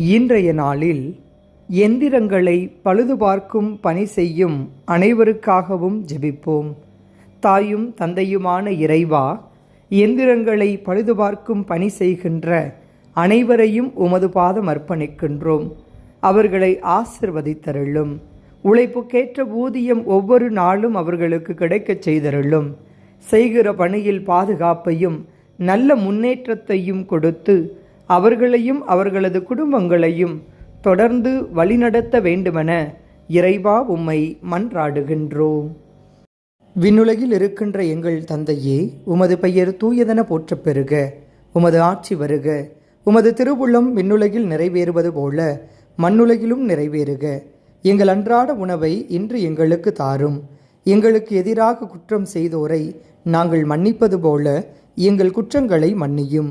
இன்றைய நாளில் எந்திரங்களை பழுதுபார்க்கும் பணி செய்யும் அனைவருக்காகவும் ஜெபிப்போம். தாயும் தந்தையுமான இறைவா எந்திரங்களை பழுதுபார்க்கும் பணி செய்கின்ற அனைவரையும் உமது பாதம் அர்ப்பணிக்கின்றோம். அவர்களை ஆசிர்வதித்தருளும். உழைப்புக்கேற்ற ஊதியம் ஒவ்வொரு நாளும் அவர்களுக்கு கிடைக்கச் செய்தருளும். செய்கிற பணியில் பாதுகாப்பையும் நல்ல முன்னேற்றத்தையும் கொடுத்து அவர்களையும் அவர்களது குடும்பங்களையும் தொடர்ந்து வழிநடத்த வேண்டுமென இறைவா உம்மை மன்றாடுகின்றோம். விண்ணுலகில் இருக்கின்ற எங்கள் தந்தையே உமது பெயர் தூயதென போற்றப் பெறுக உமது ஆட்சி வருக உமது திருவுள்ளம் விண்ணுலகில் நிறைவேறுவது போல மண்ணுலகிலும் நிறைவேறுக. எங்கள் அன்றாட உணவை இன்று எங்களுக்கு தாரும் எங்களுக்கு எதிராக குற்றம் செய்தோரை நாங்கள் மன்னிப்பது போல எங்கள் குற்றங்களை மன்னியும்.